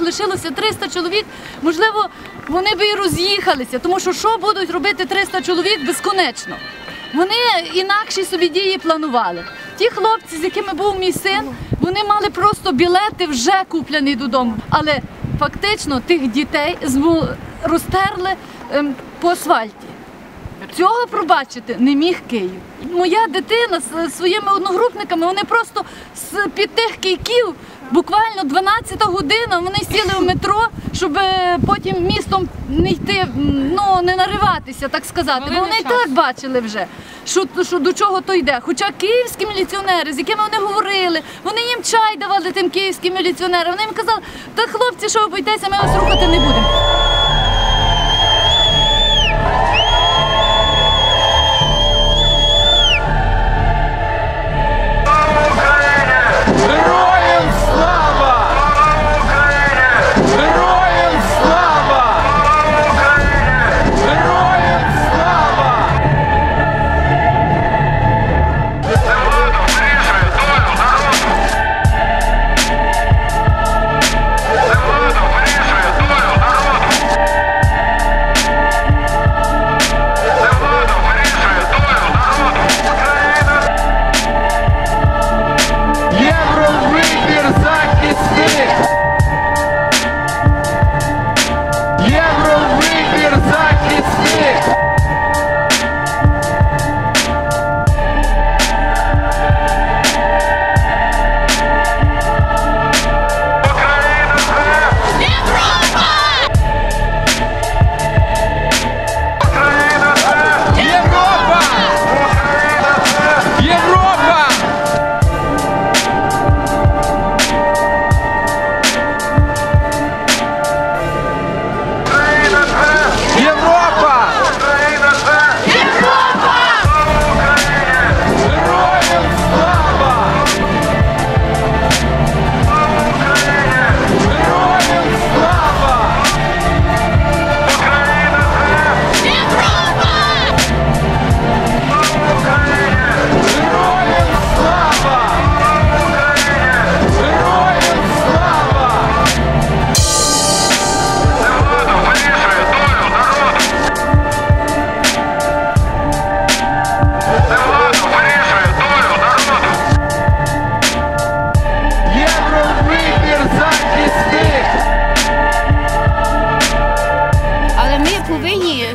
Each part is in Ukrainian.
лишилося 300 чоловік, можливо, вони би і роз'їхалися, тому що що будуть робити 300 чоловік безконечно. Вони інакші собі дії планували. Ті хлопці, з якими був мій син, вони мали просто білети вже куплені додому. Але фактично тих дітей розтерли ем, по асфальті. Цього пробачити не міг Київ. Моя дитина з своїми одногрупниками, вони просто з під тих кийків, буквально 12 година, вони сіли в метро, щоб е, потім містом не йти, ну не нариватися, так сказати. Бо вони і так бачили вже, що, що до чого то йде. Хоча київські міліціонери, з якими вони говорили, вони їм чай давали тим київським міліціонерам. Вони їм казали, та хлопці, що ви боїтеся, ми вас рухати не будемо.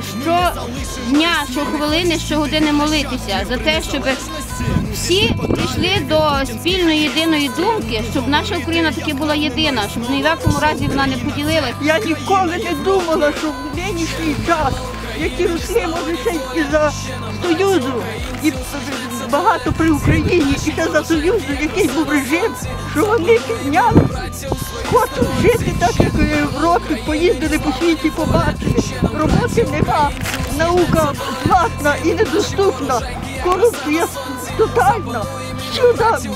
Повинні щодня, щохвилини, щогодини молитися за те, щоб всі прийшли до спільної єдиної думки, щоб наша Україна таки була єдина, щоб ні в якому разі вона не поділилася. Я ніколи не думала, що в нинішній час, які росли, може, ще й за Союзу, і багато при Україні, і ще за Союзу, який був режим, що вони підняли, хочуть жити так, як в Європі, поїздили по світі, побачили. Роботи нема, наука платна і недоступна, корупція тотальна.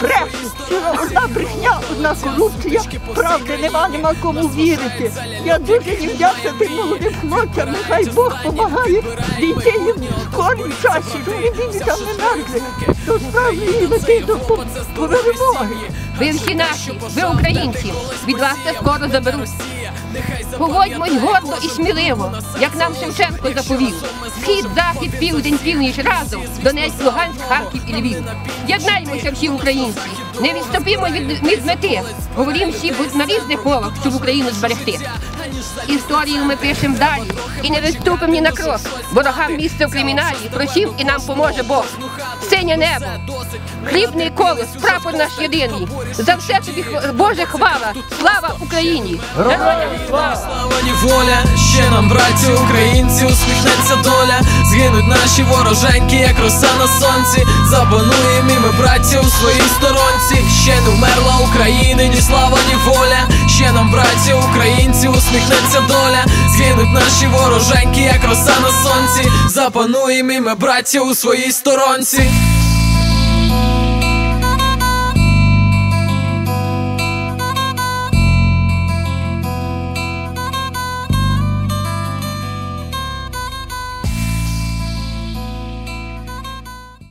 Брешуть, сюди одна брехня, одна корупція, правди нема, нема кому вірити. Я дуже їм вдячна тим молодим хлопцям, нехай Бог допомагає дійти їм в скорім часі, вони більше там не мерзли. То справді лети до по, по перемоги. Ви всі наші, ви українці, від вас це скоро заберуть. Поводьмо й гордо і сміливо, як нам Шевченко заповів. Схід, захід, південь, північ разом, Донець, Луганськ, Харків і Львів. Єднаймося всі українці, не відступімо від, від мети. Говорім всі на різних мовах, щоб Україну зберегти. Історію ми пишемо далі і не відступимо ні на крок. Ворогам місце в криміналі, просів і нам поможе Бог. Синє небо, хлібний колос, прапор наш єдиний. За все тобі Боже хвала, слава Україні! Героям слава! Слава воля, ще нам, браті українці, усміхнеться доля. Згинуть наші вороженьки, як роса на сонці. Запануємо і ми, браті, у своїй сторонці. Ще не вмерла Україна, ні слава, ні воля. Ще нам, браті, українці, усміхнеться доля. Згинуть наші вороженьки, як роса на сонці. Запануємо і ми, браті, у своїй сторонці.